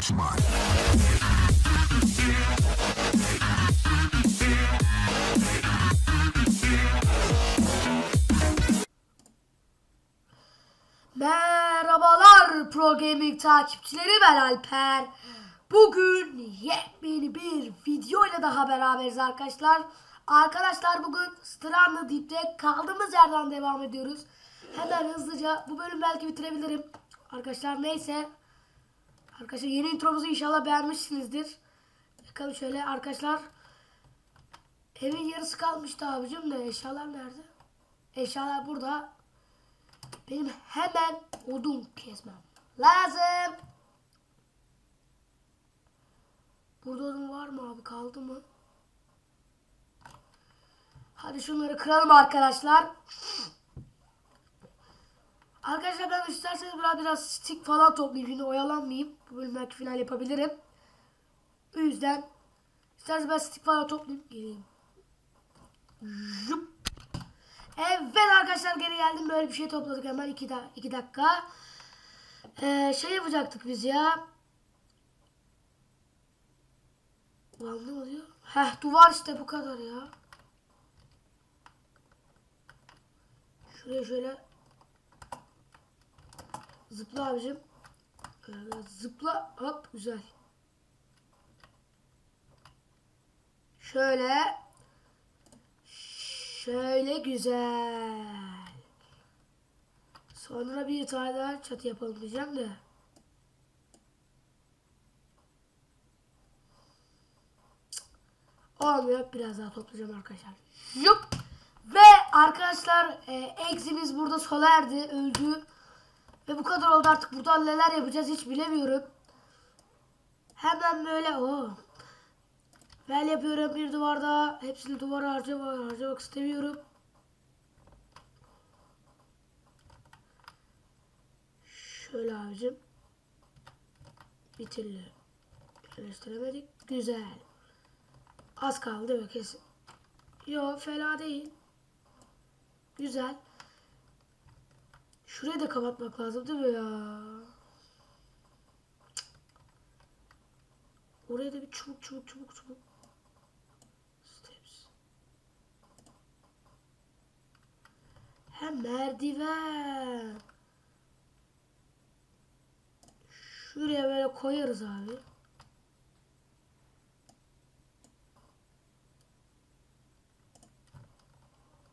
Şuman. Merhabalar Pro Gaming takipçileri ben Alper. Bugün yepyeni bir video ile daha beraberiz arkadaşlar. Arkadaşlar bugün Stranded Deep'te kaldığımız yerden devam ediyoruz. Hemen hızlıca bu bölüm belki bitirebilirim. Arkadaşlar neyse. Arkadaşlar yeni intromuzu inşallah beğenmişsinizdir. Bakalım şöyle arkadaşlar. Evin yarısı kalmıştı abicim de eşyalar nerede? Eşyalar burada. Benim hemen odun kesmem lazım. Burada odun var mı abi? Kaldı mı? Hadi şunları kıralım arkadaşlar. Arkadaşlar ben isterseniz biraz biraz stick falan toplayayım. Yine oyalanmayayım. Bu bölüm belki final yapabilirim. O yüzden isterseniz ben stick falan toplayayım. Geleyim. Jup. Evet arkadaşlar geri geldim. Böyle bir şey topladık hemen 2 da iki dakika. Ee, şey yapacaktık biz ya. Ulan ne oluyor? Heh duvar işte bu kadar ya. Şuraya şöyle zıpla abicim. Evet, zıpla hop güzel. Şöyle Şöyle güzel. Sonra bir tane daha çatı yapalım diyeceğim de. Olmuyor. Biraz daha toplayacağım arkadaşlar. Yup. Ve arkadaşlar e, Eximiz burada sona erdi. Öldü. Ve bu kadar oldu artık. Burada neler yapacağız hiç bilemiyorum. Hemen böyle o. Ben yapıyorum bir duvarda. Hepsini duvara harcama, harcamak istemiyorum. Şöyle abicim. Bir türlü yerleştiremedik. Güzel. Az kaldı değil mi kesin? Yo fena değil. Güzel. Şurayı da kapatmak lazım değil mi ya? Oraya da bir çubuk çubuk çubuk çubuk. Hem merdiven. Şuraya böyle koyarız abi.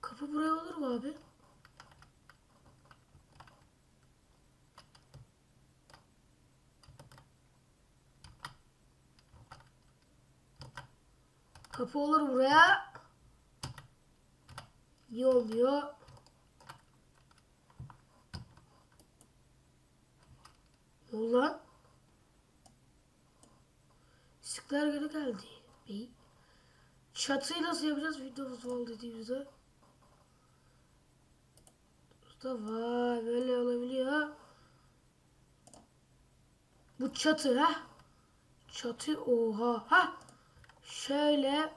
Kapı buraya olur mu abi? Kapı olur buraya. Niye olmuyor? Ulan. Sıklar geri geldi. Bey. Çatıyı nasıl yapacağız Windows Wall dediğimizde? Usta vay böyle olabiliyor. Bu çatı ha? Çatı oha ha? Şöyle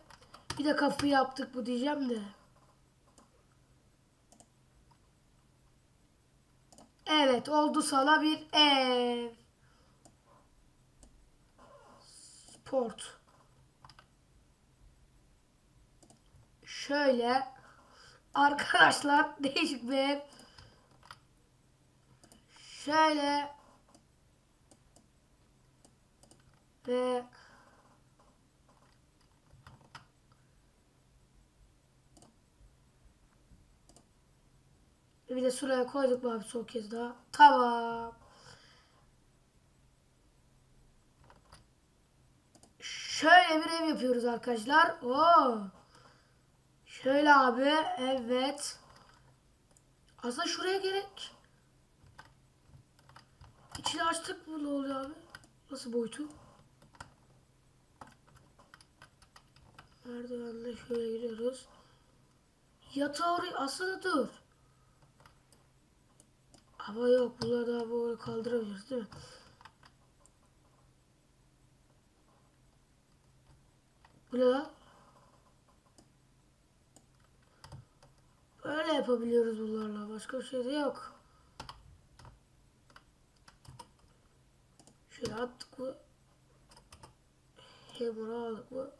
bir de kapı yaptık bu diyeceğim de. Evet oldu sana bir ev. Sport. Şöyle. Arkadaşlar değişik bir ev. Şöyle. Ve Bir de şuraya koyduk abi son kez daha. Tamam. Şöyle bir ev yapıyoruz arkadaşlar. Oo. Şöyle abi. Evet. Aslında şuraya gerek. İçini açtık mı ne oluyor abi? Nasıl boyutu? Merdivenle şöyle gidiyoruz. Yatağı oraya aslında dur. Hava yok. Bunları daha böyle kaldıramıyoruz değil mi? Bu ne lan? Böyle yapabiliyoruz bunlarla. Başka bir şey de yok. Şöyle attık mı? Hammer aldık mı?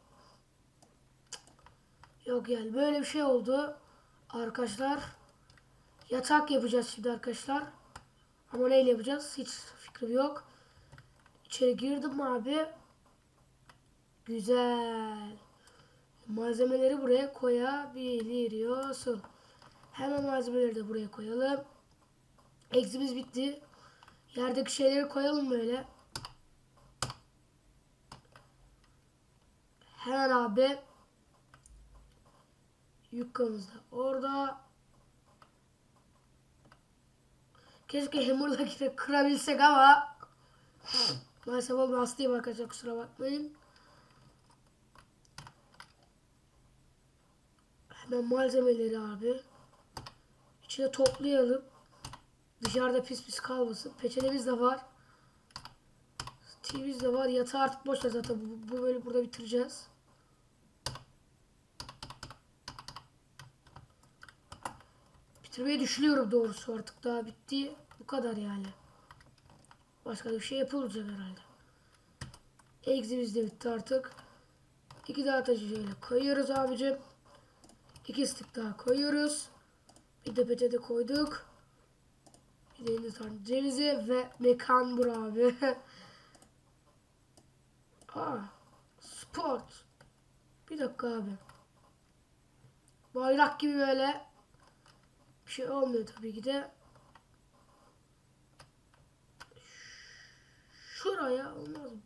Yok yani böyle bir şey oldu. Arkadaşlar. Yatak yapacağız şimdi arkadaşlar. Ama neyle yapacağız? Hiç fikrim yok. İçeri girdim abi? Güzel. Malzemeleri buraya koyabiliyorsun. Hemen malzemeleri de buraya koyalım. Eksimiz bitti. Yerdeki şeyleri koyalım böyle. Hemen abi. Yukkamız da orada. Keşke hammer'daki kırabilsek ama maalesef olmuyor. Hastayım arkadaşlar kusura bakmayın. Hemen malzemeleri abi. İçine toplayalım. Dışarıda pis pis kalmasın. Peçetemiz de var. TV'miz de var. Yatağı artık boş zaten. Bu, bu bölümü burada bitireceğiz. Bitirmeyi düşünüyorum doğrusu artık daha bitti. Bu kadar yani. Başka bir şey yapılacak herhalde. Eximiz de bitti artık. İki daha taşı şöyle koyuyoruz abicim. İki stick daha koyuyoruz. Bir de peçete koyduk. Bir de Hindistan cevizi ve mekan bur abi. Aa, sport. Bir dakika abi. Bayrak gibi böyle bir şey olmuyor tabii ki de. Şuraya olmaz mı?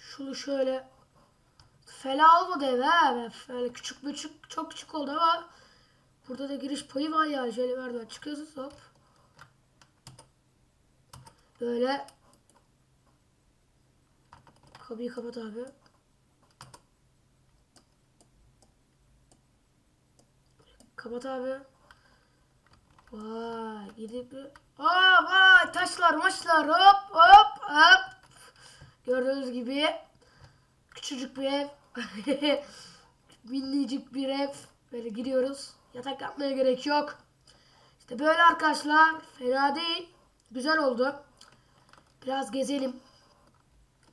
Şunu şöyle fela olmadı ev ha. Böyle küçük küçük çok küçük oldu ama burada da giriş payı var ya. Şöyle merdiven çıkıyorsunuz hop. Böyle kapıyı kapat abi. Kapat abi. Vay gidip Aa vay taşlar maçlar hop hop hop. Gördüğünüz gibi küçücük bir ev. Minicik bir ev. Böyle giriyoruz. Yatak yapmaya gerek yok. İşte böyle arkadaşlar. Fena değil. Güzel oldu. Biraz gezelim.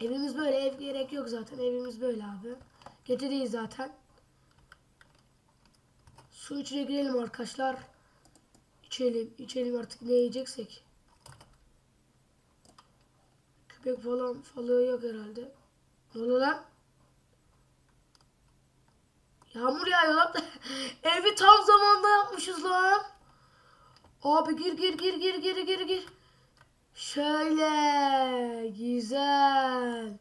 Evimiz böyle. Ev gerek yok zaten. Evimiz böyle abi. Gece değil zaten. Su içine girelim arkadaşlar. İçelim. içelim artık ne yiyeceksek. Köpek falan falığı yok herhalde. Ne oluyor lan? Yağmur yağıyor lan. Evi tam zamanda yapmışız lan. Abi gir gir gir gir gir gir gir. Şöyle. Güzel.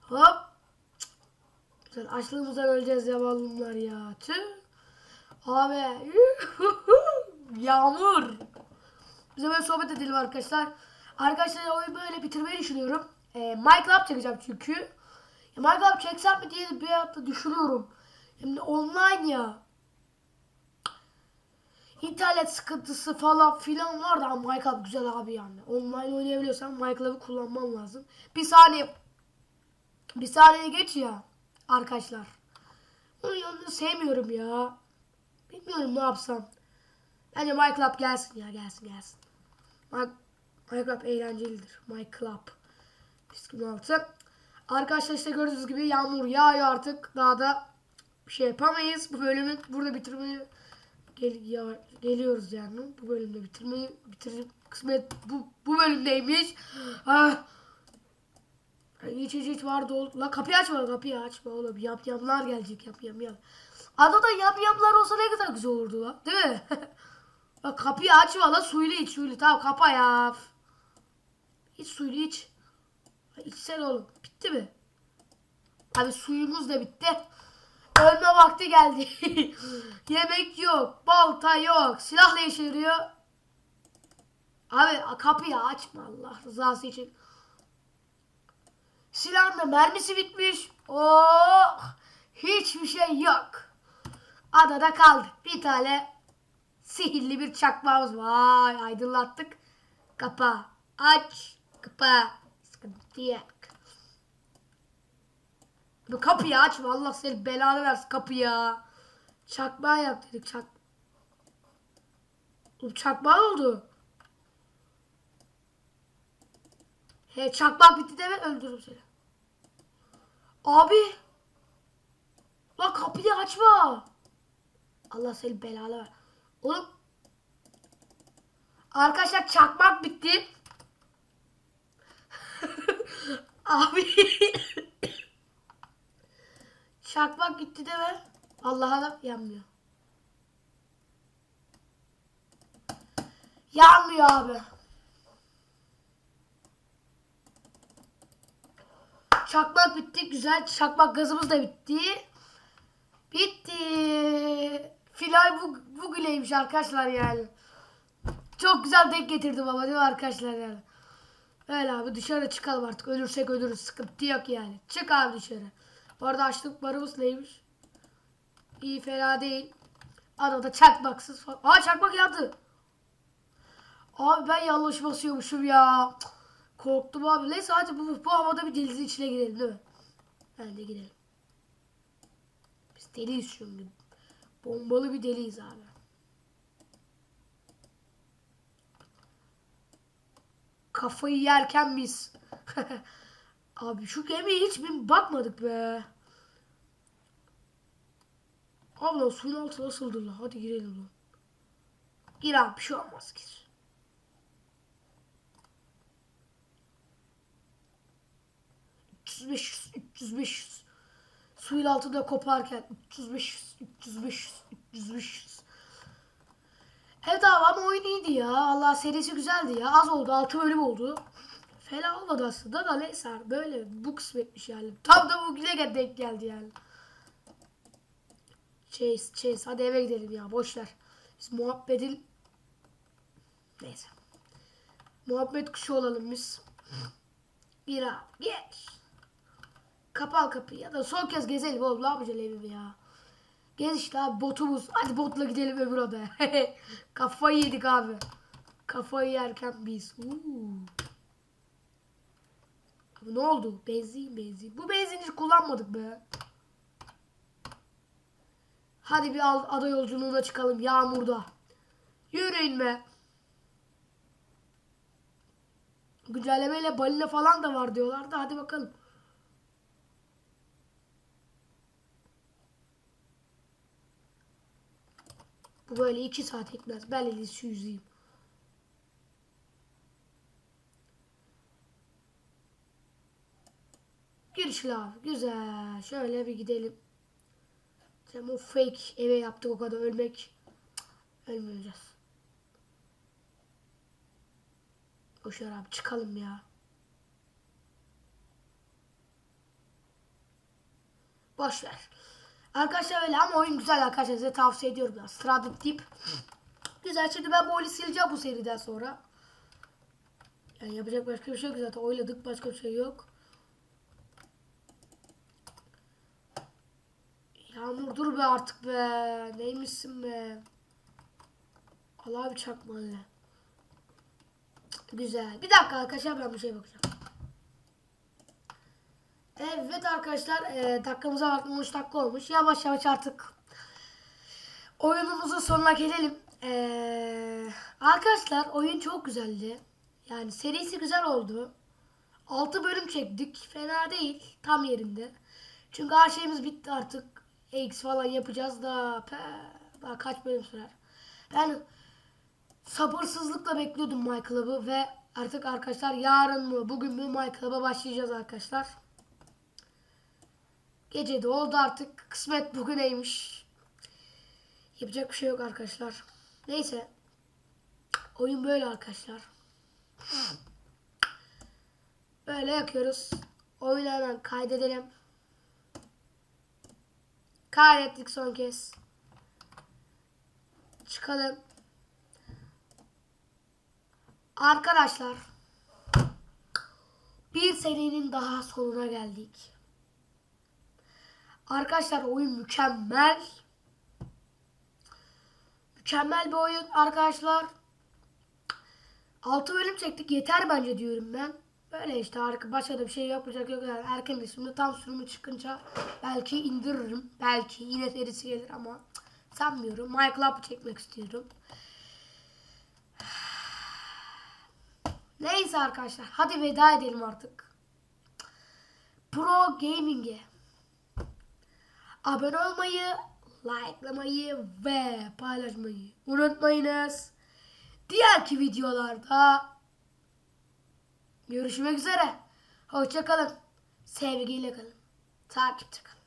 Hop. Güzel. Açlığımızdan öleceğiz ya vallahi ya. Tüh. Abi. Yağmur. Bize böyle sohbet edelim arkadaşlar. Arkadaşlar oyunu böyle bitirmeyi düşünüyorum. E, Minecraft çekeceğim çünkü. Ya Minecraft çeksem mi diye bir hafta düşünüyorum. Şimdi online ya. İnternet sıkıntısı falan filan var da Minecraft güzel abi yani. Online oynayabiliyorsan Minecraft'ı kullanman lazım. Bir saniye bir saniye geç ya arkadaşlar. Yanını sevmiyorum ya. Bilmiyorum ne yapsam. Bence Minecraft gelsin ya gelsin gelsin. Minecraft eğlencelidir. Minecraft. Piskin altı. Arkadaşlar işte gördüğünüz gibi yağmur yağıyor artık. Daha da bir şey yapamayız. Bu bölümü burada bitirmeyi gel ya, geliyoruz yani. Bu bölümde bitirmeyi bitir kısmet bu bu bölümdeymiş. Ah. Hiç hiç hiç vardı. La kapıyı açma kapıyı açma oğlum. Yap yamlar gelecek yap yam yam. Adada yap yamlar olsa ne kadar güzel olurdu la. Değil mi? Bak kapıyı açma la suylu iç suylu. Tamam kapa ya. İç suylu iç. İçsene oğlum. Bitti mi? Abi suyumuz da bitti. Ölme vakti geldi. Yemek yok. Balta yok. Silah ne? Abi kapıyı açma Allah rızası için. Silahın da mermisi bitmiş. Oh! Hiçbir şey yok. Adada kaldık. Bir tane sihirli bir çakmağımız. Vay aydınlattık. Kapa. Aç. Kapa. Sıkıntı yok. Bu kapıyı açma. Allah seni belanı versin kapıyı. Çakmağı yap dedik. Çak... Çakmağı oldu. He çakmak bitti deme öldürürüm seni. Abi. Lan kapıyı açma. Allah seni belalı ver. Oğlum. Arkadaşlar çakmak bitti. Abi. çakmak gitti deme. Allah'a da yanmıyor. Yanmıyor abi. Çakmak bitti. Güzel. Çakmak gazımız da bitti. Bitti. Final bu, bugüneymiş arkadaşlar yani. Çok güzel denk getirdim ama değil mi arkadaşlar yani. Öyle abi dışarı çıkalım artık. Ölürsek ölürüz. Sıkıntı yok yani. Çık abi dışarı. Bu arada açlık barımız neymiş? İyi fena değil. Arada çakmaksız falan. Aa çakmak yandı. Abi ben yanlış basıyormuşum ya. Korktum abi. Neyse hadi bu, bu havada bir denizin içine girelim değil mi? De girelim. Biz deliyiz şimdi. Bombalı bir deliyiz abi. Kafayı yerken biz. abi şu gemiye hiç bir bakmadık be. Abla suyun altı nasıldır lan? Hadi girelim lan. Gir abi bir şey olmaz gir. ...300, 500, 300, 500. Suyun altında koparken 300, 500, 300, 500, 300, 500. Evet abi ama oyun iyiydi ya. Allah serisi güzeldi ya. Az oldu. 6 bölüm oldu. Fena olmadı aslında da neyse. Böyle bu kısmetmiş yani. Tam da bu güne denk geldi yani. Chase, Chase. Hadi eve gidelim ya. Boş ver. Biz muhabbetin... Neyse. Muhabbet kuşu olalım biz. Gir abi. Geç. Kapal kapıyı ya da son kez gezelim oğlum. Ne yapacağız evimi ya. Gez işte abi botumuz. Hadi botla gidelim öbür odaya. Kafayı yedik abi. Kafayı yerken biz. Uuu. Abi ne oldu? Benzin benzin. Bu benzini hiç kullanmadık be. Hadi bir ada yolculuğuna çıkalım yağmurda. Yürüyün be. Güncellemeyle balina falan da var diyorlardı. Hadi bakalım. Bu böyle iki saat etmez. Ben en iyisi yüzeyim. Girişli abi. Güzel. Şöyle bir gidelim. Sen bu fake eve yaptık o kadar ölmek. Ölmeyeceğiz. Boşver abi çıkalım ya. Boş ver. Arkadaşlar öyle ama oyun güzel arkadaşlar size tavsiye ediyorum ya. Stranded Deep. Güzel şimdi ben bu oyunu sileceğim bu seriden sonra. Yani yapacak başka bir şey yok zaten oyladık başka bir şey yok. Yağmur dur be artık be. Neymişsin be. Al abi çakmalı. Güzel. Bir dakika arkadaşlar ben bir şey bakacağım. Evet arkadaşlar e, dakikamıza bakma 13 dakika olmuş. Yavaş yavaş artık oyunumuzun sonuna gelelim. E, arkadaşlar oyun çok güzeldi. Yani serisi güzel oldu. 6 bölüm çektik. Fena değil. Tam yerinde. Çünkü her şeyimiz bitti artık. X falan yapacağız da daha kaç bölüm sürer. Ben sabırsızlıkla bekliyordum My ve artık arkadaşlar yarın mı bugün mü My Club'a başlayacağız arkadaşlar. Gece de oldu artık. Kısmet bugüneymiş. Yapacak bir şey yok arkadaşlar. Neyse. Oyun böyle arkadaşlar. Böyle yakıyoruz. Oyunu hemen kaydedelim. Kaydettik son kez. Çıkalım. Arkadaşlar. Bir serinin daha sonuna geldik. Arkadaşlar oyun mükemmel. Mükemmel bir oyun arkadaşlar. 6 bölüm çektik yeter bence diyorum ben. Böyle işte başka da bir şey yapacak yok yani erken şimdi tam sürümü çıkınca belki indiririm. Belki yine serisi gelir ama sanmıyorum. Club'ı çekmek istiyorum. Neyse arkadaşlar hadi veda edelim artık. Pro Gaming'e abone olmayı, likelamayı ve paylaşmayı unutmayınız. Diğerki videolarda görüşmek üzere. Hoşçakalın. Sevgiyle kalın. Takipte kalın.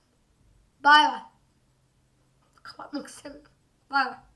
Bay bay. Kapatmak istemiyorum. Bay bay.